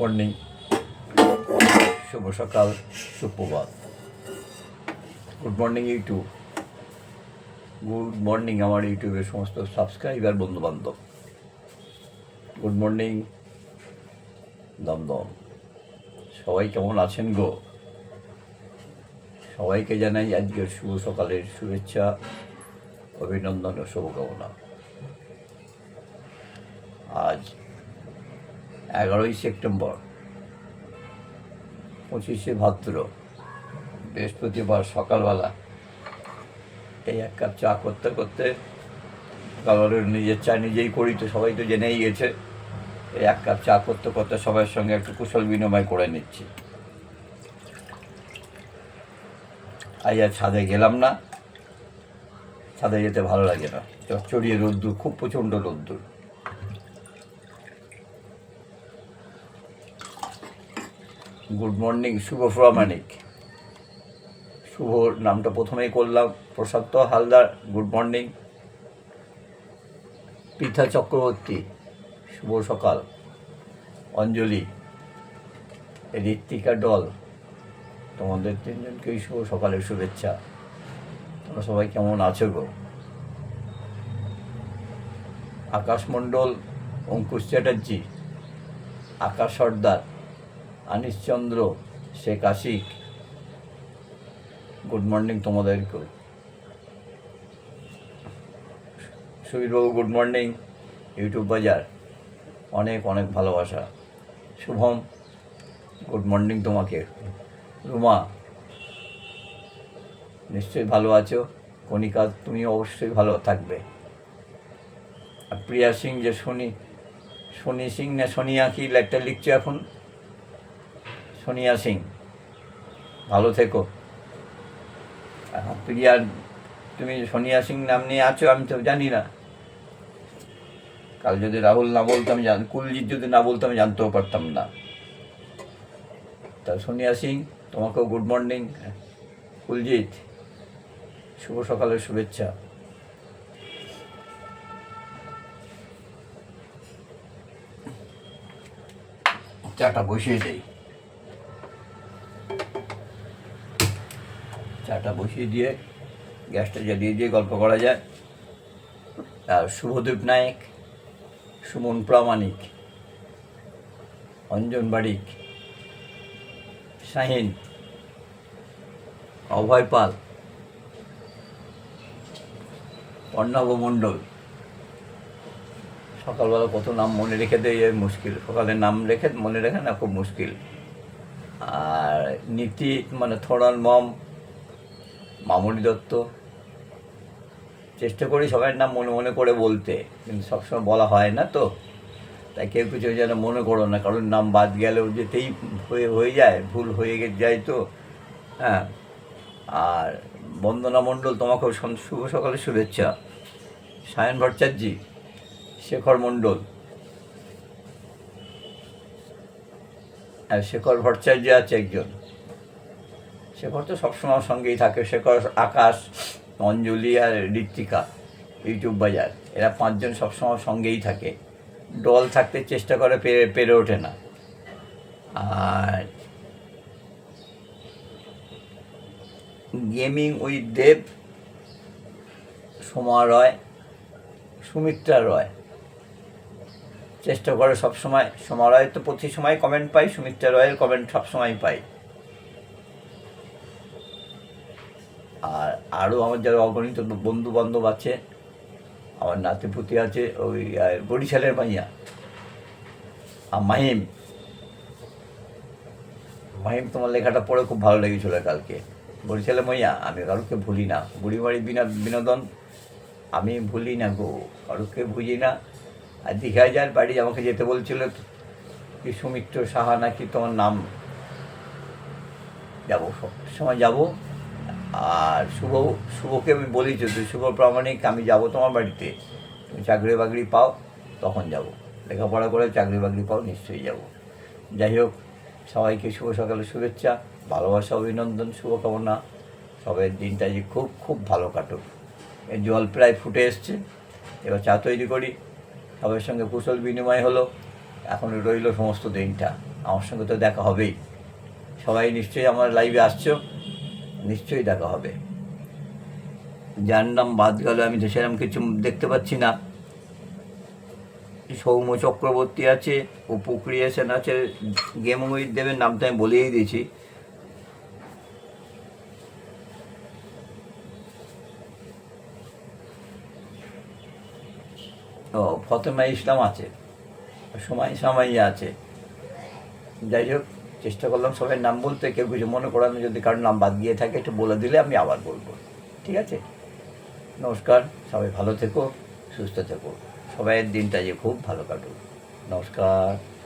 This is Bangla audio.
মর্নিং শুভ সকাল, সুপ্রভাত। Good morning YouTube good morning আমার ইউটিউবের সমস্ত সাবস্ক্রাইবার বন্ধু বান্ধব গুড মর্নিং দমদম। সবাই কেমন আছেন গো? সবাইকে জানাই আজকের শুভ সকালের শুভেচ্ছা, অভিনন্দন ও শুভকামনা। আজ এগারোই সেপ্টেম্বর, পঁচিশে ভাদ্র, বৃহস্পতিবার সকালবেলা। এই এক কাপ চা করতে করতে সকালবেলা নিজের চা নিজেই করি তো সবাই তো জেনেই গেছে। এই এক কাপ চা করতে করতে সবার সঙ্গে একটু কুশল বিনিময় করে নিচ্ছি। আজ আর ছাদে গেলাম না। ছাদে যেতে ভালো লাগে না। চড়িয়ে রোদ্দুর, খুব প্রচণ্ড রোদ্দুর। Good morning, Subho Pramanik. শুভ, নামটা প্রথমেই করলাম প্রশান্ত হালদার, গুড মর্নিং। পৃথা চক্রবর্তী, শুভ সকাল। অঞ্জলি, ঋত্বিকা ডল তোমাদের তিনজনকেই শুভ সকালের শুভেচ্ছা। তোমরা সবাই কেমন আছো গো? আকাশ মণ্ডল, অঙ্কুশ চ্যাটার্জি, আকাশ সর্দার আনিশচন্দ্র শেখ আশিক গুড মর্নিং তোমাদেরকেও। সুবীরবাবু গুড মর্নিং ইউটিউব বাজার, অনেক অনেক ভালোবাসা। শুভম গুড মর্নিং তোমাকে। রুমা, নিশ্চয়ই ভালো আছো? কণিকা তুমি অবশ্যই ভালো থাকবে। আর প্রিয়া সিং যে শনি শনি সিং না সোনিয়া কি একটা লিখছো এখন? সোনিয়া সিং। ভালো থেকো। এখন আর তুমি সোনিয়া সিং নাম নিয়ে আছো, আমি তো জানি না। কাল যদি রাহুল না বলতো, আমি জান কুলজিৎ যদি না বলতো, আমি জানতেও পারতাম না। তা সোনিয়া সিং, তোমাকেও গুড মর্নিং কুলজিৎ, শুভ সকালের শুভেচ্ছা। চাটা বসিয়ে দেই। চাটা বসিয়ে দিয়ে গ্যাসটা জ্বালিয়ে দিয়ে গল্প করা যায়। আর শুভদীপ নায়ক, সুমন প্রামাণিক, অঞ্জন বারিক, শাহিন, অভয় পাল, অর্ণব মণ্ডল। সকালবেলা কত নাম মনে রেখে দেয় মুশকিল। সকালে নাম রেখে মনে রেখে না, খুব মুশকিল। আর নীতি মানে থোড়ান মম মামনি দত্ত। চেষ্টা করি সবার নাম মনে মনে করে বলতে, কিন্তু সবসময় বলা হয় না তো। তাই কেউ কিছু যেন মনে করো না, কারণ নাম বাদ গেলেও যেতেই হয়ে হয়ে যায়, ভুল হয়ে যায় তো। হ্যাঁ। আর বন্দনা মণ্ডল, তোমাকেও সন- শুভ সকালের শুভেচ্ছা। সায়ন ভট্টাচার্যি, শেখর মণ্ডল। আর শেখর ভট্টাচার্য আছে একজন। শেখর তো সবসময় সঙ্গেই থাকে। শেখর আকাশ, অঞ্জলি আর ঋত্বিকা ইউটিউব বাজার। এরা পাঁচজন সবসময় সঙ্গেই থাকে। দল থাকতে চেষ্টা করে, পেরে পেরে ওঠে না। আর গেমিং উইথ দেব, সোমা রয়, সুমিত্রা রয়। চেষ্টা করে সবসময়। সোমা রয় তো প্রতি সময় কমেন্ট পাই, সুমিত্রা রয়ের কমেন্ট সবসময় পাই আর আরও আমার যারা অগণিত বন্ধু বান্ধব আছে, আমার নাতিপুতি আছে, ওই বরিশালের মাইয়া, আর মাহিম। মাহিম, তোমার লেখাটা পড়ে খুব ভালো লেগেছিল কালকে। বরিশালের মাইয়া, আমি কারোকে ভুলি না। বুড়িবাড়ি বিনা, বিনোদন, আমি ভুলি না গো, কারোকে ভুলি না। আর দীঘায় যার বাড়ি আমাকে যেতে বলছিল কি সুমিত্র সাহা নাকি তোমার নাম? যাব, সব সময় যাব। আর শুভ, শুভকে আমি বলেছি তুই শুভ প্রামাণিক, আমি যাব তোমার বাড়িতে। তুমি চাকরি বাকরি পাও, তখন যাব। লেখাপড়া করে চাকরি বাকরি পাও, নিশ্চয়ই যাব। যাই হোক, সবাইকে শুভ সকালে শুভেচ্ছা, ভালোবাসা, অভিনন্দন, শুভকামনা। সবাই দিনটা যে খুব খুব ভালো কাটুক। জল প্রায় ফুটে এসছে। এবার চা তৈরি করি। সবার সঙ্গে কুশল বিনিময় হলো। এখন রইল সমস্ত দিনটা। আমার সঙ্গে তো দেখা হবেই। সবাই নিশ্চয়ই আমার লাইভে আসছো। নিশ্চয়ই দেখা হবে। যার নাম বাদ গেল, আমি তো সেরকম কিছু দেখতে পাচ্ছি না। সৌম্য চক্রবর্তী আছে, অপু ক্রিয়েশন আছে, গেম দেবের নামটা আমি বলেই দিয়েছি। ও ফতেমা ইসলাম আছে, সময় সময় আছে। যাই হোক চেষ্টা করলাম সবাই নাম বলতে, কেউ কিছু মনে করানো যদি কারোর নাম বাদ গিয়ে থাকে, একটু বলে দিলে আমি আবার বলব। ঠিক আছে? নমস্কার, সবাই ভালো থেকো, সুস্থ থেকো। সবাইয়ের দিনটা যে খুব ভালো কাটুক। নমস্কার।